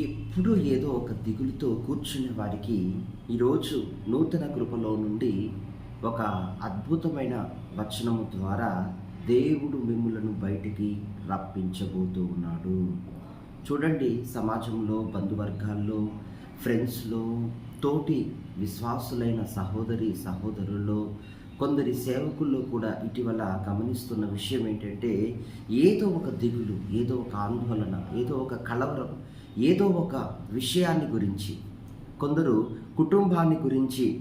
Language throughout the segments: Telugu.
ఎప్పుడూ ఏదో ఒక దిగులుతో కూర్చునే వారికి ఈరోజు నూతన కృపలో నుండి ఒక అద్భుతమైన వచనము ద్వారా దేవుడు మిమ్ములను బయటికి రప్పించబోతూ ఉన్నాడు. చూడండి సమాజంలో బంధువర్గాల్లో ఫ్రెండ్స్లో తోటి విశ్వాసులైన సహోదరి సహోదరుల్లో కొందరి సేవకుల్లో కూడా ఇటీవల గమనిస్తున్న విషయం ఏంటంటే ఏదో ఒక దిగులు ఏదో ఒక ఆందోళన ఏదో ఒక కలవరం ఏదో ఒక విషయాన్ని గురించి కొందరు కుటుంబాన్ని గురించి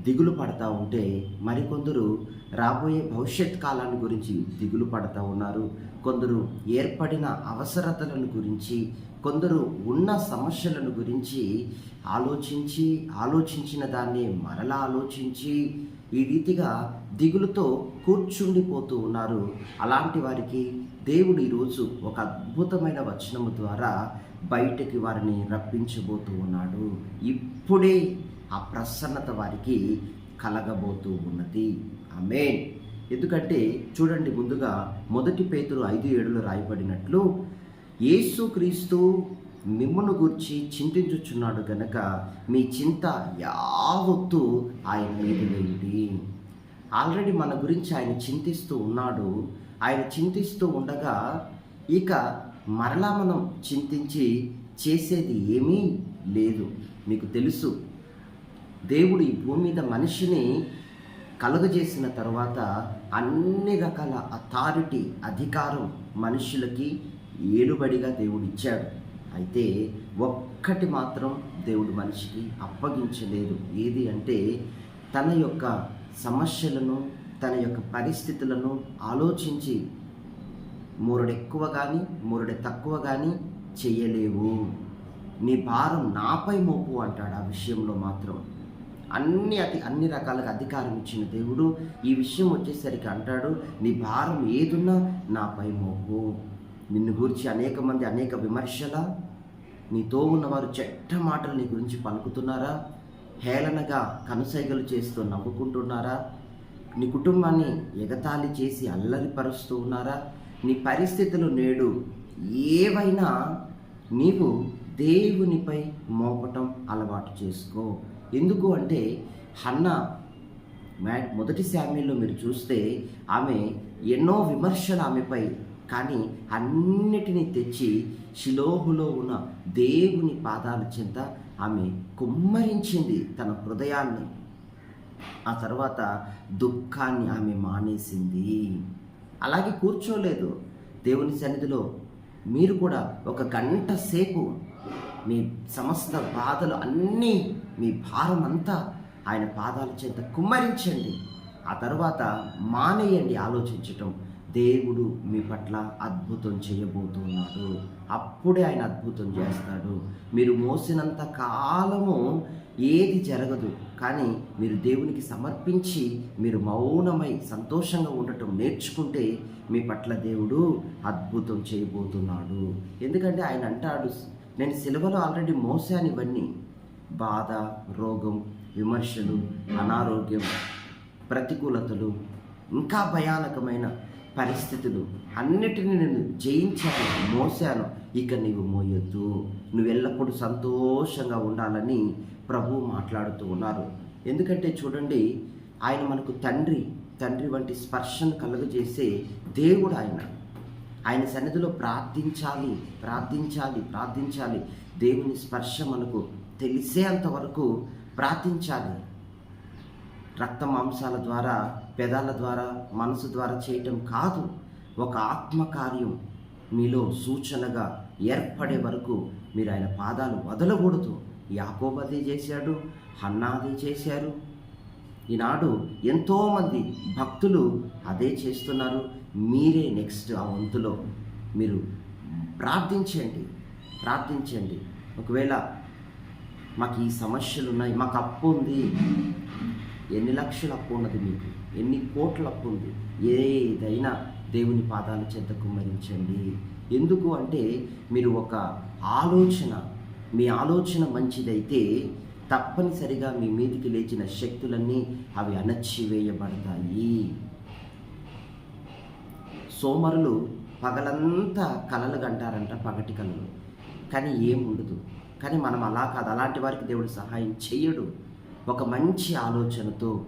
దిగులు పడతా ఉంటే మరికొందరు రాబోయే భవిష్యత్ కాలాన్ని గురించి దిగులు పడతా ఉన్నారు. కొందరు ఏర్పడిన అవసరతలను గురించి కొందరు ఉన్న సమస్యలను గురించి ఆలోచించి ఆలోచించిన దాన్ని మరలా ఆలోచించి ఈ రీతిగా దిగులుతో కూర్చుండిపోతూ ఉన్నారు. అలాంటి వారికి దేవుడు ఈరోజు ఒక అద్భుతమైన వచనము ద్వారా బయటకి వారిని రప్పించబోతూ ఉన్నాడు. ఇప్పుడే ఆ ప్రసన్నత వారికి కలగబోతూ ఉన్నది. ఆమె ఎందుకంటే చూడండి ముందుగా మొదటి పేతురు ఐదు ఏడులో రాయబడినట్లు యేసుక్రీస్తు మిమ్మను గురించి చింతించుచున్నాడు గనక మీ చింత యావత్తు ఆయన మీద వేయండి ఆల్రెడీ మన గురించి ఆయన చింతిస్తూ ఉన్నాడు. ఆయన చింతిస్తూ ఉండగా ఇక మరలా మనం చింతించి చేసేది ఏమీ లేదు. మీకు తెలుసు. దేవుడు ఈ భూమి మీద మనిషిని కలుగజేసిన తర్వాత అన్ని రకాల అథారిటీ అధికారం మనుషులకి ఏడుబడిగా దేవుడు ఇచ్చాడు అయితే ఒక్కటి మాత్రం దేవుడు మనిషికి అప్పగించలేదు. ఏది అంటే తన యొక్క సమస్యలను తన యొక్క పరిస్థితులను ఆలోచించి మూరుడు ఎక్కువ కానీ మూరుడు తక్కువ కానీ చేయలేవు. నీ భారం నాపై మోపు అంటాడు ఆ విషయంలో మాత్రం. అన్ని అతి అన్ని రకాలుగా అధికారం ఇచ్చిన దేవుడు ఈ విషయం వచ్చేసరికి అంటాడు నీ భారం ఏదున్నా నాపై మోపు. నిన్ను గురించి అనేక మంది అనేక విమర్శల నీతో ఉన్నవారు చెట్ట మాటలు నీ గురించి పలుకుతున్నారా? హేళనగా కనుసైగలు చేస్తూ నవ్వుకుంటున్నారా? నీ కుటుంబాన్ని ఎగతాళి చేసి అల్లరిపరుస్తూ ఉన్నారా? నీ పరిస్థితులు నేడు ఏవైనా నీవు దేవునిపై మోపటం అలవాటు చేసుకో. ఎందుకు అంటే హన్న మ్యాట్ మొదటి శామ్యంలో మీరు చూస్తే ఆమె ఎన్నో విమర్శలు ఆమెపై కానీ అన్నిటినీ తెచ్చి శిలోహులో ఉన్న దేవుని పాదాల చింత ఆమె కుమ్మరించింది తన హృదయాన్ని. ఆ తర్వాత దుఃఖాన్ని ఆమె మానేసింది. అలాగే కూర్చోలేదు. దేవుని సన్నిధిలో మీరు కూడా ఒక గంట సేపు మీ సమస్త బాధలు అన్నీ మీ భారం అంతా ఆయన పాదాల చేత కుమ్మరించండి. ఆ తర్వాత మానేయండి ఆలోచించటం. దేవుడు మీ పట్ల అద్భుతం చేయబోతున్నాడు. అప్పుడే ఆయన అద్భుతం చేస్తాడు. మీరు మోసినంత కాలము ఏది జరగదు. కానీ మీరు దేవునికి సమర్పించి మీరు మౌనమై సంతోషంగా ఉండటం నేర్చుకుంటే మీ పట్ల దేవుడు అద్భుతం చేయబోతున్నాడు. ఎందుకంటే ఆయన అంటాడు నేను సిలువలో ఆల్రెడీ మోసాను ఇవన్నీ. బాధ రోగం విమర్శలు అనారోగ్యం ప్రతికూలతలు ఇంకా భయానకమైన పరిస్థితులు అన్నిటిని నేను జయించాను మోసాను ఇక నీవు మోయొద్దు. నువ్వు ఎల్లప్పుడూ సంతోషంగా ఉండాలని ప్రభు మాట్లాడుతూ ఉన్నారు. ఎందుకంటే చూడండి ఆయన మనకు తండ్రి తండ్రి వంటి స్పర్శను కలుగజేసే దేవుడు ఆయన. ఆయన సన్నిధిలో ప్రార్థించాలి ప్రార్థించాలి ప్రార్థించాలి. దేవుని స్పర్శ మనకు తెలిసేంత వరకు ప్రార్థించాలి. రక్త మాంసాల ద్వారా పెదాల ద్వారా మనసు ద్వారా చేయటం కాదు. ఒక ఆత్మకార్యం మీలో సూచనగా ఏర్పడే వరకు మీరు ఆయన పాదాలు వదలకూడదు. యాకోబు అదే చేశాడు హన్నా అదే చేశారు. ఈనాడు ఎంతోమంది భక్తులు అదే చేస్తున్నారు. మీరే నెక్స్ట్ ఆ వంతులో మీరు ప్రార్థించండి ప్రార్థించండి ఒకవేళ మాకు ఈ సమస్యలు ఉన్నాయి మాకు అప్పు ఉంది ఎన్ని లక్షల అప్పు ఉన్నది మీకు? ఎన్ని కోట్ల అప్పు ఉంది? ఏదైనా దేవుని పాదాల చెంత కుమ్మరించండి ఎందుకు అంటే మీరు ఒక ఆలోచన మీ ఆలోచన మంచిదైతే తప్పనిసరిగా మీ మీదికి లేచిన శక్తులన్నీ అవి అణచివేయబడతాయి. సోమరులు పగలంతా కలలు గంటారంట పగటి కలలు. కానీ ఏం ఉండదు. కానీ మనం అలా కాదు. అలాంటి వారికి దేవుడు సహాయం చేయడు ఒక మంచి ఆలోచనతో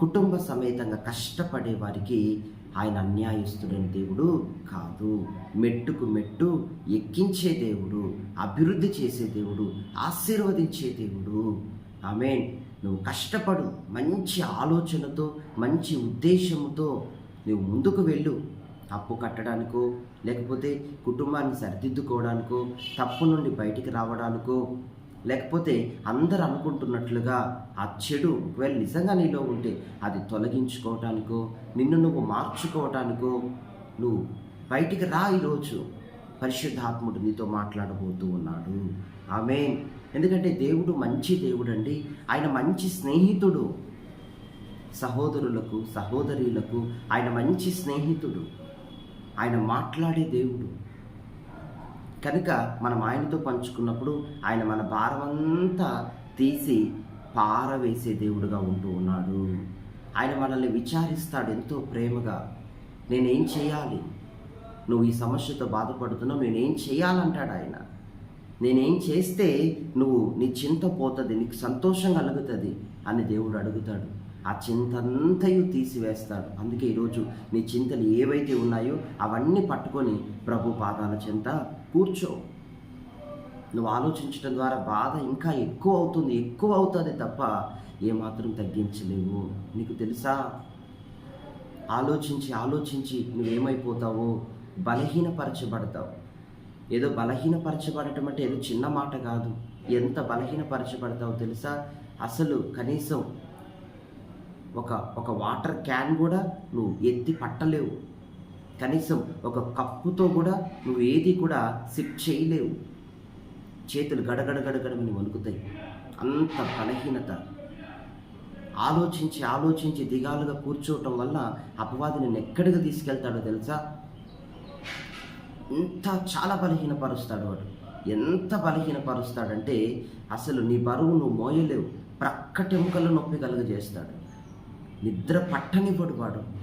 కుటుంబ సమేతంగా కష్టపడే వారికి ఆయన అన్యాయస్తుడని దేవుడు కాదు. మెట్టుకు మెట్టు ఎక్కించే దేవుడు అభివృద్ధి చేసే దేవుడు ఆశీర్వదించే దేవుడు. ఆమె నువ్వు కష్టపడు మంచి ఆలోచనతో మంచి ఉద్దేశంతో నువ్వు ముందుకు వెళ్ళు. అప్పు కట్టడానికో లేకపోతే కుటుంబాన్ని సరిదిద్దుకోవడానికో తప్పు నుండి బయటికి రావడానికో లేకపోతే అందరు అనుకుంటున్నట్లుగా ఆ చెడు ఒకవేళ నిజంగా నీలో ఉంటే అది తొలగించుకోవటానికో నిన్ను నువ్వు మార్చుకోవటానికో నువ్వు బయటికి రా ఈరోజు. పరిశుద్ధాత్ముడు నీతో మాట్లాడబోతూ ఉన్నాడు. ఆమె ఎందుకంటే దేవుడు మంచి దేవుడు అండి ఆయన మంచి స్నేహితుడు. సహోదరులకు సహోదరులకు ఆయన మంచి స్నేహితుడు. ఆయన మాట్లాడే దేవుడు. కనుక మనం ఆయనతో పంచుకున్నప్పుడు ఆయన మన భారమంతా తీసి పారవేసే దేవుడుగా ఉంటూ ఉన్నాడు. ఆయన మనల్ని విచారిస్తాడు ఎంతో ప్రేమగా. నేనేం చేయాలి? నువ్వు ఈ సమస్యతో బాధపడుతున్నావు నేనేం చేయాలంటాడు ఆయన. నేనేం చేస్తే నువ్వు నీ చింత పోతుంది నీకు సంతోషం కలుగుతుంది? అని దేవుడు అడుగుతాడు. ఆ చింతంతయు తీసివేస్తాడు. అందుకే ఈరోజు నీ చింతలు ఏవైతే ఉన్నాయో అవన్నీ పట్టుకొని ప్రభు పాదాల చింత కూర్చో. నువ్వు ఆలోచించడం ద్వారా బాధ ఇంకా ఎక్కువ అవుతుంది ఎక్కువ అవుతుంది తప్ప ఏమాత్రం తగ్గించలేవు. నీకు తెలుసా? ఆలోచించి ఆలోచించి నువ్వేమైపోతావో? బలహీనపరచబడతావు. ఏదో బలహీనపరచబడటం అంటే ఏదో చిన్న మాట కాదు. ఎంత బలహీనపరచబడతావు తెలుసా? అసలు కనీసం ఒక ఒక వాటర్ క్యాన్ కూడా నువ్వు ఎత్తి పట్టలేవు. కనీసం ఒక కప్పుతో కూడా నువ్వు ఏది కూడా సిప్ చేయలేవు. చేతులు గడగడ గడగడమని వణుకుతాయి. అంత బలహీనత. ఆలోచించి ఆలోచించి దిగాలుగా కూర్చోవటం వల్ల అపవాది నేను ఎక్కడికి తీసుకెళ్తాడో తెలుసా? ఇంత చాలా బలహీనపరుస్తాడు వాడు. ఎంత బలహీనపరుస్తాడంటే అసలు నీ బరువు నువ్వు మోయలేవు. ప్రక్కటెముకలు నొప్పి కలుగజేస్తాడు. నిద్ర పట్టనివ్వడు వాడు.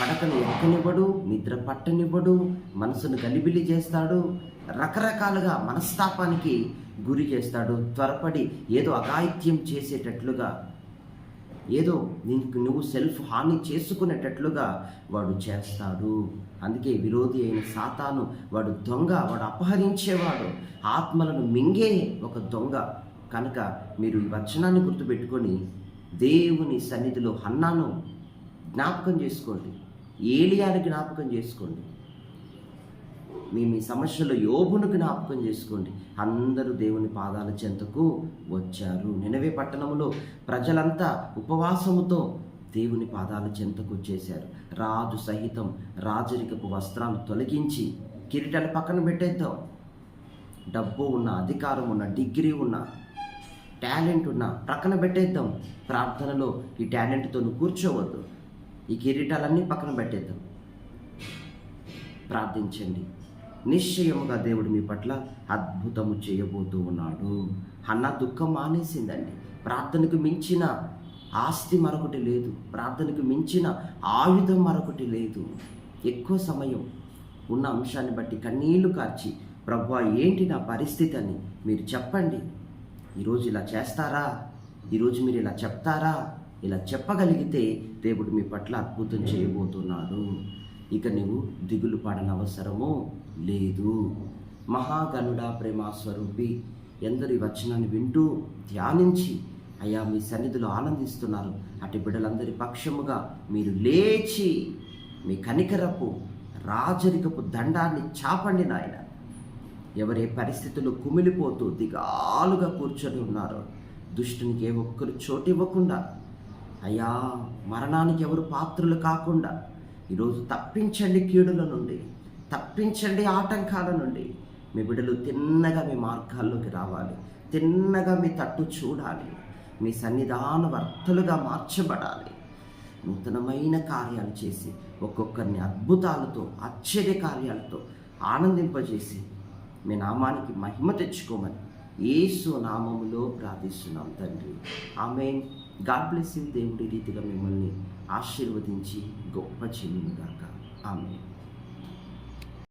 పడకను ఎక్కనివ్వడు నిద్ర పట్టనివ్వడు మనసును గలిబిలి చేస్తాడు రకరకాలుగా మనస్తాపానికి గురి చేస్తాడు. త్వరపడి ఏదో అగాయిత్యం చేసేటట్లుగా ఏదో నీకు నువ్వు సెల్ఫ్ హాని చేసుకునేటట్లుగా వాడు చేస్తాడు. అందుకే విరోధి అయిన సాతాను వాడు దొంగ వాడు అపహరించేవాడు. ఆత్మలను మింగే ఒక దొంగ. కనుక మీరు ఈ వచనాన్ని గుర్తుపెట్టుకొని దేవుని సన్నిధిలో హన్నాను జ్ఞాపకం చేసుకోండి. ఏలియాని జ్ఞాపకం చేసుకోండి. మీ మీ సమస్యలో యోబును జ్ఞాపకం చేసుకోండి. అందరూ దేవుని పాదాల చెంతకు వచ్చారు. నినవే పట్టణంలో ప్రజలంతా ఉపవాసముతో దేవుని పాదాల చెంతకు వచ్చేశారు. రాజు సహితం రాజరికపు వస్త్రాలు తొలగించి కిరీటాలు పక్కన పెట్టేద్దాం. డబ్బు ఉన్న అధికారం ఉన్న డిగ్రీ ఉన్న టాలెంట్ ఉన్న ప్రక్కన పెట్టేద్దాం. ప్రార్థనలో ఈ టాలెంట్తో కూర్చోవద్దు. ఈ కిరీటాలన్నీ పక్కన పెట్టేద్దాం. ప్రార్థించండి. నిశ్చయముగా దేవుడు మీ పట్ల అద్భుతము చేయబోతూ ఉన్నాడు. అన్న దుఃఖం మానేసిందండి. ప్రార్థనకు మించిన ఆస్తి మరొకటి లేదు. ప్రార్థనకు మించిన ఆయుధం మరొకటి లేదు. ఎక్కువ సమయం ఉన్న అంశాన్ని బట్టి కన్నీళ్ళు కార్చి ప్రభు ఏంటి నా పరిస్థితి? అని మీరు చెప్పండి. ఈరోజు ఇలా చేస్తారా? ఈరోజు మీరు ఇలా చెప్తారా? ఇలా చెప్పగలిగితే దేవుడు మీ పట్ల అద్భుతం చేయబోతున్నాడు. ఇక నువ్వు దిగులు పడనవసరము లేదు. మహాగనుడ ప్రేమ స్వరూపి ఎందరి వచనాన్ని వింటూ ధ్యానించి అయ్యా మీ సన్నిధిలో ఆనందిస్తున్నారు. అటు బిడ్డలందరి పక్షముగా మీరు లేచి మీ కనికరపు రాజరికపు దండాన్ని చాపండి నాయన. ఎవరే పరిస్థితులు కుమిలిపోతూ దిగాలుగా కూర్చొని ఉన్నారో దుష్టునికి ఏ ఒక్కరు చోటు ఇవ్వకుండా అయ్యా మరణానికి ఎవరు పాత్రులు కాకుండా ఈరోజు తప్పించండి కీడుల నుండి తప్పించండి ఆటంకాల నుండి. మీ బిడ్డలు తిన్నగా మీ మార్గాల్లోకి రావాలి తిన్నగా మీ తట్టు చూడాలి మీ సన్నిధాన వర్తలుగా మార్చబడాలి. నూతనమైన కార్యాలు చేసి ఒక్కొక్కరిని అద్భుతాలతో ఆశ్చర్య కార్యాలతో ఆనందింపజేసి మీ నామానికి మహిమ తెచ్చుకోమని ఏసు నామములో ప్రార్థిస్తున్నాం తండ్రి. ఆమె గాడ్ బ్లెస్ యూ దేవుడి రీతిగా మిమ్మల్ని ఆశీర్వదించి గొప్ప చెల్లిగాక ఆమె